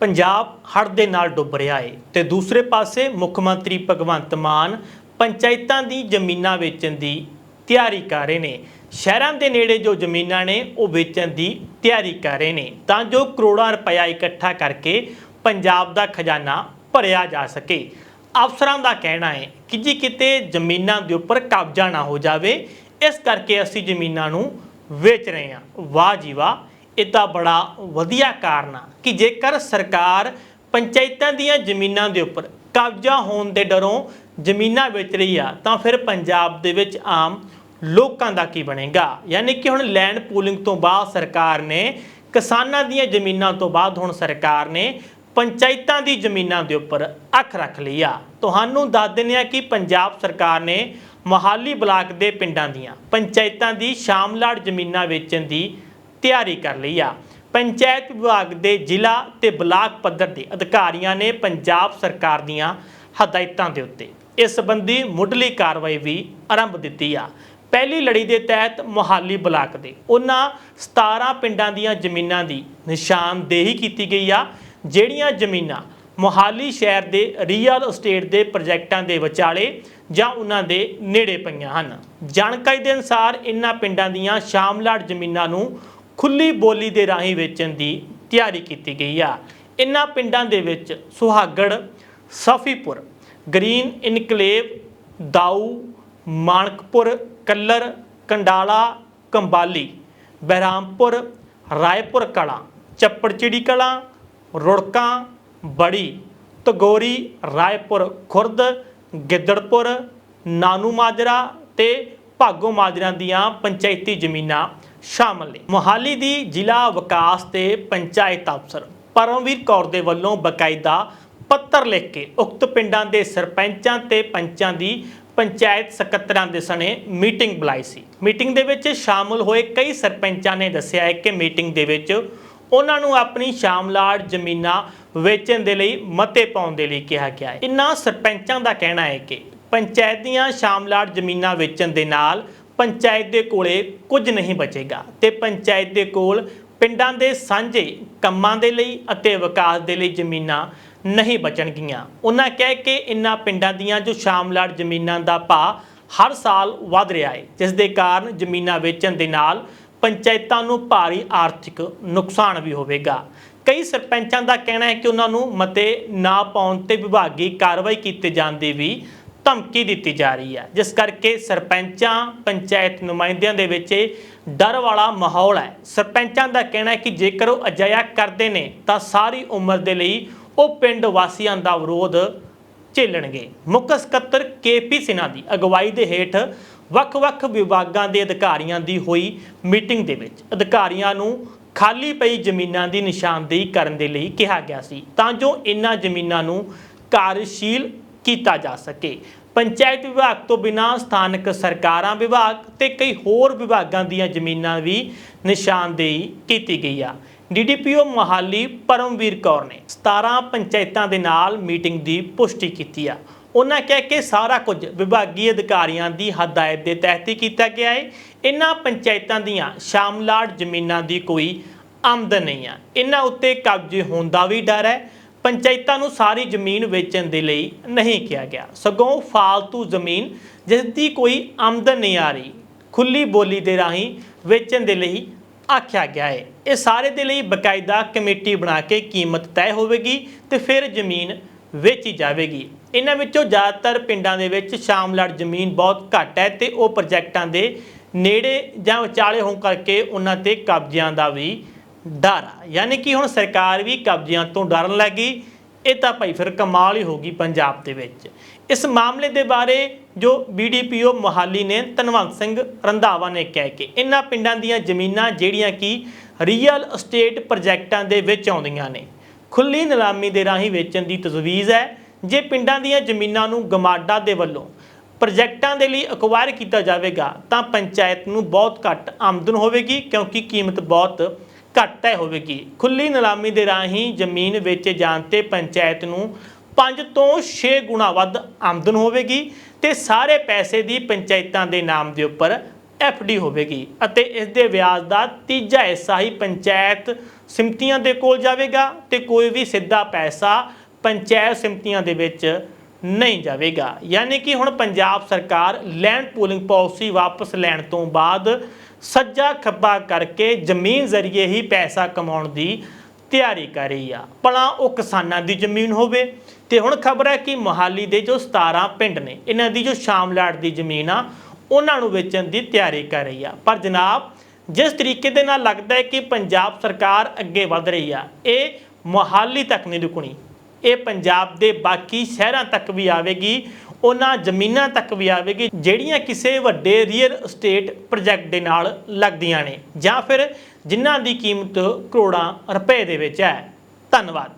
ਪੰਜਾਬ ਹੜ੍ਹ ਦੇ ਨਾਲ ਡੁੱਬ ਰਿਹਾ ਹੈ ਤੇ ਦੂਸਰੇ ਪਾਸੇ ਮੁੱਖ ਮੰਤਰੀ ਭਗਵੰਤ ਮਾਨ ਪੰਚਾਇਤਾਂ ਦੀ ਜ਼ਮੀਨਾਂ ਵੇਚਣ ਦੀ ਤਿਆਰੀ ਕਰ ਰਹੇ ਨੇ। ਸ਼ਹਿਰਾਂ ਦੇ ਨੇੜੇ ਜੋ ਜ਼ਮੀਨਾਂ ਨੇ, ਉਹ ਵੇਚਣ ਦੀ ਤਿਆਰੀ ਕਰ ਰਹੇ ਨੇ। ਤਾਂ ਜੋ ਕਰੋੜਾਂ ਰੁਪਇਆ ਇਕੱਠਾ ਕਰਕੇ ਪੰਜਾਬ ਦਾ ਖਜ਼ਾਨਾ ਭਰਿਆ ਜਾ ਸਕੇ। ਅਫਸਰਾਂ ਦਾ ਕਹਿਣਾ ਹੈ ਕਿ ਜੀ ਕਿਤੇ ਜ਼ਮੀਨਾਂ ਦੇ ਉੱਪਰ ਕਬਜ਼ਾ ਨਾ ਹੋ ਜਾਵੇ, ਇਸ ਕਰਕੇ ਅਸੀਂ ਜ਼ਮੀਨਾਂ ਨੂੰ ਵੇਚ ਰਹੇ ਹਾਂ। ਵਾਹ ਜੀ ਵਾਹ। ਇਹ ਤਾਂ ਬੜਾ ਵਧੀਆ ਕਾਰਨ ਆ ਕਿ ਜੇਕਰ ਸਰਕਾਰ ਪੰਚਾਇਤਾਂ ਦੀਆਂ ਜ਼ਮੀਨਾਂ ਦੇ ਉੱਪਰ ਕਬਜ਼ਾ ਹੋਣ ਦੇ ਡਰੋਂ ਜ਼ਮੀਨਾਂ ਵੇਚ ਰਹੀ ਆ, ਤਾਂ ਫਿਰ ਪੰਜਾਬ ਦੇ ਵਿੱਚ ਆਮ ਲੋਕਾਂ ਦਾ ਕੀ ਬਣੇਗਾ? ਯਾਨੀ ਕਿ ਹੁਣ ਲੈਂਡ ਪੂਲਿੰਗ ਤੋਂ ਬਾਅਦ ਸਰਕਾਰ ਨੇ, ਕਿਸਾਨਾਂ ਦੀਆਂ ਜ਼ਮੀਨਾਂ ਤੋਂ ਬਾਅਦ ਹੁਣ ਸਰਕਾਰ ਨੇ ਪੰਚਾਇਤਾਂ ਦੀ ਜ਼ਮੀਨਾਂ ਦੇ ਉੱਪਰ ਅੱਖ ਰੱਖ ਲਈ ਆ। ਤੁਹਾਨੂੰ ਦੱਸ ਦਿੰਦੇ ਆ ਕਿ ਪੰਜਾਬ ਸਰਕਾਰ ਨੇ ਮੋਹਾਲੀ ਬਲਾਕ ਦੇ ਪਿੰਡਾਂ ਦੀਆਂ ਪੰਚਾਇਤਾਂ ਦੀ ਸ਼ਾਮਲਾੜ ਜ਼ਮੀਨਾਂ ਵੇਚਣ ਦੀ ਤਿਆਰੀ ਕਰ ਲਈ ਆ। ਪੰਚਾਇਤ ਵਿਭਾਗ ਦੇ ਜ਼ਿਲ੍ਹਾ ਤੇ ਬਲਾਕ ਪੱਧਰ ਦੇ ਅਧਿਕਾਰੀਆਂ ਨੇ ਪੰਜਾਬ ਸਰਕਾਰ ਦੀਆਂ ਹਦਾਇਤਾਂ ਦੇ ਉੱਤੇ ਇਸ ਸੰਬੰਧੀ ਮੁੱਢਲੀ ਕਾਰਵਾਈ ਵੀ ਆਰੰਭ ਦਿੱਤੀ ਆ। ਪਹਿਲੀ ਲੜੀ ਦੇ ਤਹਿਤ ਮੁਹਾਲੀ ਬਲਾਕ ਦੇ ਉਹਨਾਂ 17 ਪਿੰਡਾਂ ਦੀਆਂ ਜ਼ਮੀਨਾਂ ਦੀ ਨਿਸ਼ਾਨਦੇਹੀ ਕੀਤੀ ਗਈ ਆ, ਜਿਹੜੀਆਂ ਜ਼ਮੀਨਾਂ ਮੁਹਾਲੀ ਸ਼ਹਿਰ ਦੇ ਰੀਅਲ ਅਸਟੇਟ ਦੇ ਪ੍ਰੋਜੈਕਟਾਂ ਦੇ ਵਿਚਾਲੇ ਜਾਂ ਉਹਨਾਂ ਦੇ ਨੇੜੇ ਪਈਆਂ ਹਨ। ਜਾਣਕਾਰੀ ਦੇ ਅਨੁਸਾਰ ਇਨ੍ਹਾਂ ਪਿੰਡਾਂ ਦੀਆਂ ਸ਼ਾਮਲਾੜ ਜ਼ਮੀਨਾਂ ਨੂੰ ਖੁੱਲੀ ਬੋਲੀ ਦੇ ਰਾਹੀਂ ਵੇਚਣ ਦੀ ਤਿਆਰੀ ਕੀਤੀ ਗਈ ਆ। ਇਨ੍ਹਾਂ ਪਿੰਡਾਂ ਦੇ ਵਿੱਚ ਸੁਹਾਗੜ, ਸਫੀਪੁਰ, ਗ੍ਰੀਨ ਇਨਕਲੇਵ, ਦਾਊ, ਮਾਨਕਪੁਰ, ਕੱਲਰ, ਕੰਡਾਲਾ, ਕੰਬਾਲੀ, ਬਹਿਰਾਮਪੁਰ, ਰਾਏਪੁਰ ਕਲਾਂ, ਚੱਪੜਚਿੜੀ ਕਲਾਂ, ਰੁੜਕਾਂ, ਬੜੀ, ਤਗੋਰੀ, ਰਾਏਪੁਰ ਖੁਰਦ, ਗਿੱਦੜਪੁਰ, ਨਾਨੂ ਮਾਜਰਾ ਤੇ ਭਾਗੋ ਮਾਜਰਾ ਦੀਆਂ ਪੰਚਾਇਤੀ ਜ਼ਮੀਨਾਂ ਸ਼ਾਮਲ ਨੇ। ਮੋਹਾਲੀ ਦੀ ਜ਼ਿਲ੍ਹਾ ਵਿਕਾਸ ਤੇ ਪੰਚਾਇਤ ਅਫਸਰ ਪਰਮਵੀਰ ਕੌਰ ਦੇ ਵੱਲੋਂ ਬਕਾਇਦਾ ਪੱਤਰ ਲਿਖ ਕੇ ਉਕਤ ਪਿੰਡਾਂ ਦੇ ਸਰਪੰਚਾਂ ਤੇ ਪੰਚਾਂ ਦੀ ਪੰਚਾਇਤ ਸਕੱਤਰਾਂ ਦੇ ਸਣੇ ਮੀਟਿੰਗ ਬੁਲਾਈ ਸੀ। ਮੀਟਿੰਗ ਦੇ ਵਿੱਚ ਸ਼ਾਮਲ ਹੋਏ ਕਈ ਸਰਪੰਚਾਂ ਨੇ ਦੱਸਿਆ ਹੈ ਕਿ ਮੀਟਿੰਗ ਦੇ ਵਿੱਚ ਉਹਨਾਂ ਨੂੰ ਆਪਣੀ ਸ਼ਾਮਲਾੜ ਜ਼ਮੀਨਾਂ ਵੇਚਣ ਦੇ ਲਈ ਮਤੇ ਪਾਉਣ ਦੇ ਲਈ ਕਿਹਾ ਗਿਆ ਹੈ। ਇਨ੍ਹਾਂ ਸਰਪੰਚਾਂ ਦਾ ਕਹਿਣਾ ਹੈ ਕਿ ਪੰਚਾਇਤ ਦੀਆਂ ਸ਼ਾਮਲਾੜ ਜ਼ਮੀਨਾਂ ਵੇਚਣ ਦੇ ਨਾਲ ਪੰਚਾਇਤ ਦੇ ਕੋਲੇ ਕੁਝ ਨਹੀਂ ਬਚੇਗਾ ਤੇ ਪੰਚਾਇਤ ਦੇ ਕੋਲ ਪਿੰਡਾਂ ਦੇ ਸਾਂਝੇ ਕੰਮਾਂ ਦੇ ਲਈ ਅਤੇ ਵਿਕਾਸ ਦੇ ਲਈ ਜ਼ਮੀਨਾਂ ਨਹੀਂ ਬਚਣਗੀਆਂ। ਉਹਨਾਂ ਕਹਿ ਕਿ ਇਨ੍ਹਾਂ ਪਿੰਡਾਂ ਦੀਆਂ ਜੋ ਸ਼ਾਮਲਾੜ ਜ਼ਮੀਨਾਂ ਦਾ ਭਾਅ ਹਰ ਸਾਲ ਵਧ ਰਿਹਾ ਹੈ, ਜਿਸ ਦੇ ਕਾਰਨ ਜ਼ਮੀਨਾਂ ਵੇਚਣ ਦੇ ਨਾਲ ਪੰਚਾਇਤਾਂ ਨੂੰ ਭਾਰੀ ਆਰਥਿਕ ਨੁਕਸਾਨ ਵੀ ਹੋਵੇਗਾ। ਕਈ ਸਰਪੰਚਾਂ ਦਾ ਕਹਿਣਾ ਹੈ ਕਿ ਉਹਨਾਂ ਨੂੰ ਮਤੇ ਨਾ ਪਾਉਣ ਤੇ ਵਿਭਾਗੀ ਕਾਰਵਾਈ ਕੀਤੇ ਜਾਣ ਦੀ ਵੀ ਧਮਕੀ ਦਿੱਤੀ ਜਾ ਰਹੀ ਹੈ। ਜਿਸ ਕਰਕੇ ਸਰਪੰਚਾਂ, ਪੰਚਾਇਤ ਨੁਮਾਇੰਦਿਆਂ ਦੇ ਵਿੱਚ ਇਹ ਡਰ ਵਾਲਾ ਮਾਹੌਲ ਹੈ। ਸਰਪੰਚਾਂ ਦਾ ਕਹਿਣਾ ਹੈ ਕਿ ਜੇਕਰ ਉਹ ਅਜਿਹਾ ਕਰਦੇ ਨੇ, ਤਾਂ ਸਾਰੀ ਉਮਰ ਦੇ ਲਈ ਉਹ ਪਿੰਡ ਵਾਸੀਆਂ ਦਾ ਵਿਰੋਧ ਝੇਲਣਗੇ। ਮੁੱਖ ਸਕੱਤਰ ਕੇਪੀ ਸਿਨ੍ਹਾ ਦੀ ਅਗਵਾਈ ਦੇ ਹੇਠ ਵੱਖ-ਵੱਖ ਵਿਭਾਗਾਂ ਦੇ ਅਧਿਕਾਰੀਆਂ ਦੀ ਹੋਈ ਮੀਟਿੰਗ ਦੇ ਵਿੱਚ ਅਧਿਕਾਰੀਆਂ ਨੂੰ ਖਾਲੀ ਪਈ ਜ਼ਮੀਨਾਂ ਦੀ ਨਿਸ਼ਾਨਦੇਹੀ ਕਰਨ ਦੇ ਲਈ ਕਿਹਾ ਗਿਆ ਸੀ। ਤਾਂ ਜੋ ਇਨ੍ਹਾਂ ਜ਼ਮੀਨਾਂ ਨੂੰ ਕਾਰਜਸ਼ੀਲ ਕੀਤਾ ਜਾ ਸਕੇ। ਪੰਚਾਇਤ ਵਿਭਾਗ ਤੋਂ ਬਿਨਾਂ ਸਥਾਨਕ ਸਰਕਾਰਾਂ ਵਿਭਾਗ ਤੇ ਕਈ ਹੋਰ ਵਿਭਾਗਾਂ ਦੀਆਂ ਜ਼ਮੀਨਾਂ ਵੀ ਨਿਸ਼ਾਨਦੇਹੀ ਕੀਤੀ ਗਈ ਆ। ਡੀਡੀਪੀਓ ਮੋਹਾਲੀ ਪਰਮਵੀਰ ਕੌਰ ਨੇ 17 ਪੰਚਾਇਤਾਂ ਦੇ ਨਾਲ ਮੀਟਿੰਗ ਦੀ ਪੁਸ਼ਟੀ ਕੀਤੀ ਆ। ਉਹਨਾਂ ਕਹਿ ਕੇ ਸਾਰਾ ਕੁਝ ਵਿਭਾਗੀ ਅਧਿਕਾਰੀਆਂ ਦੀ ਹਦਾਇਤ ਦੇ ਤਹਿਤ ਹੀ ਕੀਤਾ ਗਿਆ ਹੈ ਇਹਨਾਂ ਪੰਚਾਇਤਾਂ ਦੀਆਂ ਸ਼ਾਮਲਾਟ ਜ਼ਮੀਨਾਂ ਦੀ ਕੋਈ ਆਮਦਨ ਨਹੀਂ ਆ। ਇਹਨਾਂ ਉੱਤੇ ਕਬਜ਼ੇ ਹੋਣ ਦਾ ਵੀ ਡਰ ਹੈ। ਪੰਚਾਇਤਾਂ ਨੂੰ ਸਾਰੀ ਜ਼ਮੀਨ ਵੇਚਣ ਦੇ ਲਈ ਨਹੀਂ ਕਿਹਾ ਗਿਆ। ਸਗੋਂ ਫਾਲਤੂ ਜ਼ਮੀਨ ਜਿਸ ਦੀ ਕੋਈ ਆਮਦਨ ਨਹੀਂ ਆ ਰਹੀ ਖੁੱਲੀ ਬੋਲੀ ਦੇ ਰਾਹੀਂ ਵੇਚਣ ਦੇ ਲਈ ਆਖਿਆ ਗਿਆ ਹੈ। ਇਹ ਸਾਰੇ ਦੇ ਲਈ ਬਕਾਇਦਾ ਕਮੇਟੀ ਬਣਾ ਕੇ ਕੀਮਤ ਤੈਅ ਹੋਵੇਗੀ ਤੇ ਫਿਰ ਜ਼ਮੀਨ ਵੇਚੀ ਜਾਵੇਗੀ। ਇਹਨਾਂ ਵਿੱਚੋਂ ਜ਼ਿਆਦਾਤਰ ਪਿੰਡਾਂ ਦੇ ਵਿੱਚ ਸ਼ਾਮਲੜ ਜ਼ਮੀਨ ਬਹੁਤ ਘੱਟ ਹੈ ਤੇ ਉਹ ਪ੍ਰੋਜੈਕਟਾਂ ਦੇ ਨੇੜੇ ਜਾਂ ਵਿਚਾਲੇ ਹੋਣ ਕਰਕੇ ਉਹਨਾਂ ਤੇ ਕਬਜ਼ਿਆਂ ਦਾ ਵੀ ਡਰ ਆ। ਯਾਨੀ ਕਿ ਹੁਣ ਸਰਕਾਰ ਵੀ ਕਬਜ਼ਿਆਂ ਤੋਂ ਡਰਨ ਲੱਗੀ। ਇਹ ਤਾਂ ਭਾਈ ਫਿਰ ਕਮਾਲ ਹੀ ਹੋਗੀ ਪੰਜਾਬ ਦੇ ਵਿੱਚ। ਇਸ ਮਾਮਲੇ ਦੇ ਬਾਰੇ ਜੋ ਬੀਡੀਪੀਓ ਮੋਹਾਲੀ ਨੇ ਧਨਵੰਤ ਸਿੰਘ ਰੰਧਾਵਾ ਨੇ ਕਹਿ ਕੇ, ਇਹਨਾਂ ਪਿੰਡਾਂ ਦੀਆਂ ਜ਼ਮੀਨਾਂ ਜਿਹੜੀਆਂ ਕਿ ਰੀਅਲ ਅਸਟੇਟ ਪ੍ਰੋਜੈਕਟਾਂ ਦੇ ਵਿੱਚ ਆਉਂਦੀਆਂ ਨੇ। ਖੁੱਲੀ ਨਿਲਾਮੀ ਦੇ ਰਾਹੀਂ ਵੇਚਣ ਦੀ ਤਜਵੀਜ਼ ਹੈ। ਜੇ ਪਿੰਡਾਂ ਦੀਆਂ ਜ਼ਮੀਨਾਂ ਨੂੰ ਗਮਾਡਾ ਦੇ ਵੱਲੋਂ ਪ੍ਰੋਜੈਕਟਾਂ ਦੇ ਲਈ ਅਕਵਾਇਰ ਕੀਤਾ ਜਾਵੇਗਾ, ਤਾਂ ਪੰਚਾਇਤ ਨੂੰ ਬਹੁਤ ਘੱਟ ਆਮਦਨ ਹੋਵੇਗੀ, ਕਿਉਂਕਿ ਕੀਮਤ ਬਹੁਤ ਘੱਟ ਤੈਅ ਹੋਵੇਗੀ। ਖੁੱਲੀ ਨਿਲਾਮੀ ਦੇ ਰਾਹੀਂ ਜ਼ਮੀਨ ਵੇਚੇ ਜਾਣ ਤੇ ਪੰਚਾਇਤ ਨੂੰ 5 ਤੋਂ 6 ਗੁਣਾ ਵੱਧ ਆਮਦਨ ਹੋਵੇਗੀ ਤੇ ਸਾਰੇ ਪੈਸੇ ਦੀ ਪੰਚਾਇਤਾਂ ਦੇ ਨਾਮ ਦੇ ਉੱਪਰ ਡੀ ਹੋਵੇਗੀ ਅਤੇ ਇਸ ਦੇ ਵਿਆਜ ਦਾ ਤੀਜਾ ਹਿੱਸਾ ਹੀ ਪੰਚਾਇਤ ਸਿਮਤੀਆਂ ਦੇ ਕੋਲ ਜਾਵੇਗਾ ਤੇ ਕੋਈ ਵੀ ਸਿੱਧਾ ਪੈਸਾ ਪੰਚਾਇਤ ਸਿਮਤੀਆਂ ਦੇ ਵਿੱਚ ਨਹੀਂ ਜਾਵੇਗਾ। ਯਾਨੀ ਕਿ ਹੁਣ ਪੰਜਾਬ ਸਰਕਾਰ ਲੈਂਡ ਪੂਲਿੰਗ ਪਾਲਿਸੀ ਵਾਪਸ ਲੈਣ ਤੋਂ ਬਾਅਦ ਸੱਜਾ ਖੱਬਾ ਕਰਕੇ ਜ਼ਮੀਨ ਜ਼ਰੀਏ ਹੀ ਪੈਸਾ ਕਮਾਉਣ ਦੀ ਤਿਆਰੀ ਕਰ ਰਹੀ ਆ। ਭਲਾ ਉਹ ਕਿਸਾਨਾਂ ਦੀ ਜ਼ਮੀਨ ਹੋਵੇ। ਤੇ ਹੁਣ ਖਬਰ ਹੈ ਕਿ ਮੋਹਾਲੀ ਦੇ ਜੋ 17 ਪਿੰਡ ਨੇ, ਇਹਨਾਂ ਦੀ ਜੋ ਸ਼ਾਮਲਾਟ ਦੀ ਜ਼ਮੀਨ ਆ, ਉਹਨਾਂ ਨੂੰ ਵੇਚਣ ਦੀ ਤਿਆਰੀ ਕਰ ਰਹੀ ਆ। ਪਰ ਜਨਾਬ, ਜਿਸ ਤਰੀਕੇ ਦੇ ਨਾਲ ਲੱਗਦਾ ਹੈ ਕਿ ਪੰਜਾਬ ਸਰਕਾਰ ਅੱਗੇ ਵਧ ਰਹੀ ਆ, ਇਹ ਮੋਹਾਲੀ ਤੱਕ ਨਹੀਂ ਰੁਕਣੀ। ਇਹ ਪੰਜਾਬ ਦੇ ਬਾਕੀ ਸ਼ਹਿਰਾਂ ਤੱਕ ਵੀ ਆਵੇਗੀ, ਉਹਨਾਂ ਜ਼ਮੀਨਾਂ ਤੱਕ ਵੀ ਆਵੇਗੀ, ਜਿਹੜੀਆਂ ਕਿਸੇ ਵੱਡੇ ਰੀਅਲ estate ਪ੍ਰੋਜੈਕਟ ਦੇ ਨਾਲ ਲੱਗਦੀਆਂ ਨੇ ਜਾਂ ਫਿਰ ਜਿਨ੍ਹਾਂ ਦੀ ਕੀਮਤ ਕਰੋੜਾਂ ਰੁਪਏ ਦੇ ਵਿੱਚ ਹੈ। ਧੰਨਵਾਦ।